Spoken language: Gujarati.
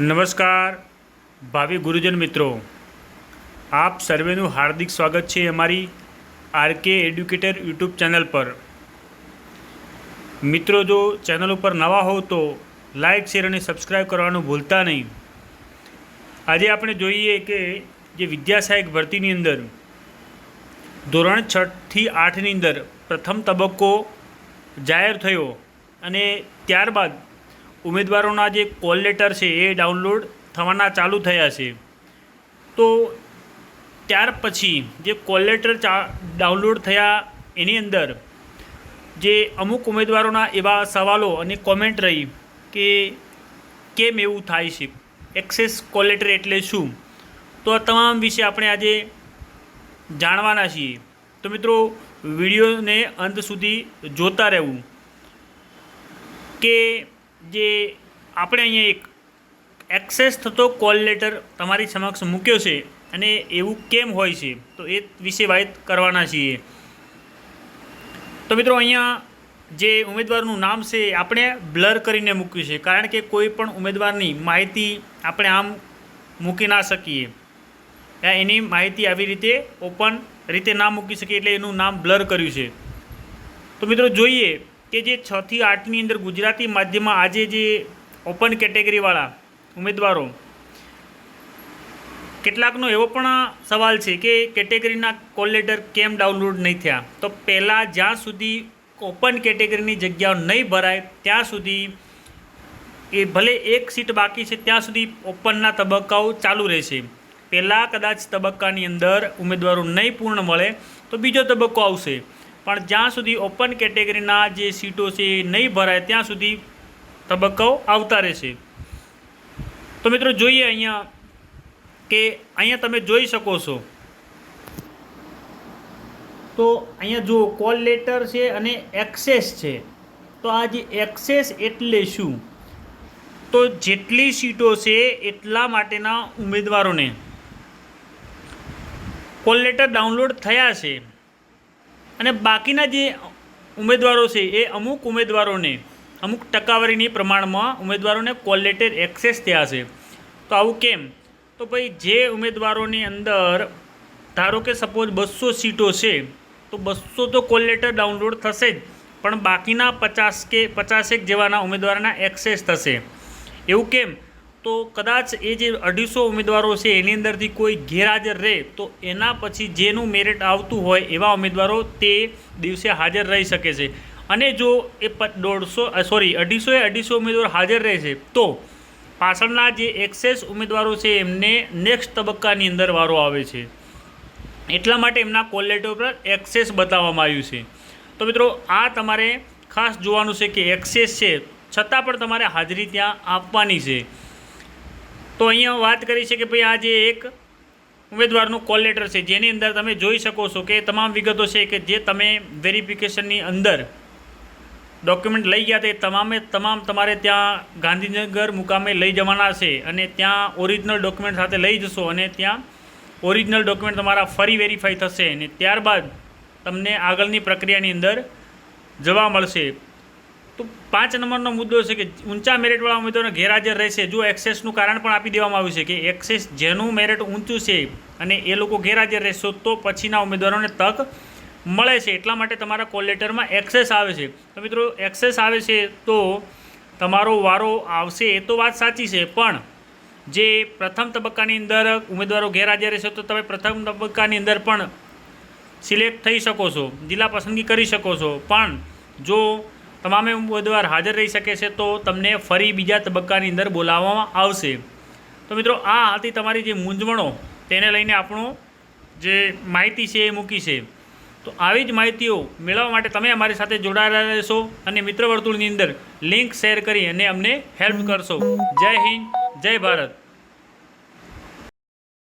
નમસ્કાર, ભાવિ ગુરુજન મિત્રો. આપ સર્વેનું હાર્દિક સ્વાગત છે અમારી આરકે એડ્યુકેટર યુટ્યુબ ચેનલ પર. મિત્રો, જો ચેનલ ઉપર નવા હોવ તો લાઇક શેર અને સબસ્ક્રાઈબ કરવાનું ભૂલતા નહીં. આજે આપણે જોઈએ કે જે વિદ્યાસહાયક ભરતીની અંદર, ધોરણ છથી આઠની અંદર પ્રથમ તબક્કો જાહેર થયો અને ત્યારબાદ ઉમેદવારોના જે કોલ લેટર છે એ ડાઉનલોડ થવાના ચાલુ થયા છે. તો ત્યાર પછી જે કોલ લેટર ડાઉનલોડ થયા એની અંદર જે અમુક ઉમેદવારોના એવા સવાલો અને કોમેન્ટ રહી કે કેમ એવું થાય છે? એક્સેસ કોલ લેટર એટલે શું? તો આ તમામ વિશે આપણે આજે જાણવાના છીએ. તો મિત્રો, વિડીયોને અંત સુધી જોતા રહેવું કે જે આપણે અહીંયા એક એક્સેસ થતો કોલ લેટર તમારી સમક્ષ મૂક્યો છે અને એવું કેમ હોય છે, તો એ વિશે વાત કરવાના છીએ. તો મિત્રો અહીંયા જે ઉમેદવારનું નામ છે, આપણે બ્લર કરીને મૂક્યું છે, કારણ કે કોઈ પણ ઉમેદવારની માહિતી આપણે આમ મૂકી ના શકીએ. એની માહિતી આવી રીતે ઓપન રીતે ના મૂકી શકીએ, એટલે એનું નામ બ્લર કર્યું છે. તો મિત્રો જોઈએ કે જે છથી આઠની અંદર ગુજરાતી માધ્યમમાં આજે જે ઓપન કેટેગરીવાળા ઉમેદવારો, કેટલાકનો એવો પણ સવાલ છે કે કેટેગરીના કોલ લેટર કેમ ડાઉનલોડ નહીં થયા? તો પહેલાં જ્યાં સુધી ઓપન કેટેગરીની જગ્યાઓ નહીં ભરાય, ત્યાં સુધી એ ભલે એક સીટ બાકી છે, ત્યાં સુધી ઓપનના તબક્કાઓ ચાલુ રહેશે. પહેલાં કદાચ તબક્કાની અંદર ઉમેદવારો નહીં પૂર્ણ મળે, તો બીજો તબક્કો આવશે. પણ જ્યાં સુધી ઓપન કેટેગરીના જે સીટો છે એ નહીં ભરાય, ત્યાં સુધી તબક્કાઓ આવતા રહેશે. તો મિત્રો જોઈએ અહીંયા કે અહીંયા તમે જોઈ શકો છો. તો અહીંયા જુઓ કોલ લેટર છે અને એક્સેસ છે. તો આ જે એક્સેસ એટલે શું? તો જેટલી સીટો છે એટલા માટેના ઉમેદવારોને કોલ લેટર ડાઉનલોડ થયા છે. અને બાકીના જે ઉમેદવારો છે, એ અમુક ઉમેદવારોને, અમુક ટકાવારીની પ્રમાણમાં ઉમેદવારોને કોલ લેટર એક્સેસ થયા છે. તો આવું કેમ? તો ભાઈ, જે ઉમેદવારોની અંદર, ધારો કે સપોઝ બસો સીટો છે, તો બસો તો કોલ લેટર ડાઉનલોડ થશે જ, પણ બાકીના પચાસ કે, પચાસેક જેવાના ઉમેદવારોના એક્સેસ થશે. એવું કેમ? તો કદાચ એ જે અઢીસો ઉમેદવારો છે, એની અંદરથી કોઈ ગેરહાજર રહે, તો એના પછી જેનું મેરિટ આવતું હોય એવા ઉમેદવારો તે દિવસે હાજર રહી શકે છે. અને જો એ દોઢસો સોરી અઢીસોએ અઢીસો ઉમેદવાર હાજર રહે છે, તો પાછળના જે એક્સેસ ઉમેદવારો છે, એમને નેક્સ્ટ તબક્કાની અંદર વારો આવે છે. એટલા માટે એમના કોલ લેટર પર એક્સેસ બતાવવામાં આવ્યું છે. તો મિત્રો, આ તમારે ખાસ જોવાનું છે કે એક્સેસ છે, છતાં પણ તમારે હાજરી ત્યાં આપવાની છે. તો અહીંયા વાત કરી છે કે ભાઈ આ જે એક ઉમેદવારનું કોલ લેટર છે, જેની અંદર તમે જોઈ શકો છો કે તમામ વિગતો છે કે જે તમે વેરિફિકેશનની અંદર ડોક્યુમેન્ટ લઈ ગયા તે તમામે તમામ તમારે ત્યાં ગાંધીનગર મુકામે લઈ જવાના છે અને ત્યાં ઓરિજિનલ ડોક્યુમેન્ટ સાથે લઈ જશો અને ત્યાં ઓરિજિનલ ડોક્યુમેન્ટ તમારા ફરી વેરીફાઈ થશે અને ત્યારબાદ તમને આગળની પ્રક્રિયાની અંદર જવા મળશે. પાંચ નંબરનો મુદ્દો છે કે ઊંચા મેરિટવાળા ઉમેદવારોને ગેરહાજર રહેશે. જો એક્સેસનું કારણ પણ આપી દેવામાં આવ્યું છે કે એક્સેસ જેનું મેરિટ ઊંચું છે અને એ લોકો ગેરહાજર રહેશો, તો પછીના ઉમેદવારોને તક મળે છે. એટલા માટે તમારા કોલ લેટરમાં એક્સેસ આવે છે. તો મિત્રો, એક્સેસ આવે છે તો તમારો વારો આવશે એ તો વાત સાચી છે, પણ જે પ્રથમ તબક્કાની અંદર ઉમેદવારો ગેરહાજર રહેશે, તો તમે પ્રથમ તબક્કાની અંદર પણ સિલેક્ટ થઈ શકો છો, જિલ્લા પસંદગી કરી શકો છો. પણ જો તમામે ઉમેદવાર હાજર રહી શકે છે તો તમને ફરી બીજા તબક્કાની અંદર બોલાવવામાં આવશે. તો મિત્રો, આ હતી તમારી જે મૂંઝવણો, તેને લઈને આપણો જે માહિતી છે એ મૂકી છે. તો આવી જ માહિતીઓ મેળવવા માટે તમે અમારી સાથે જોડાયેલા રહેશો અને મિત્ર વર્તુળની અંદર લિંક શેર કરી અને અમને હેલ્પ કરશો. જય હિન્દ, જય ભારત.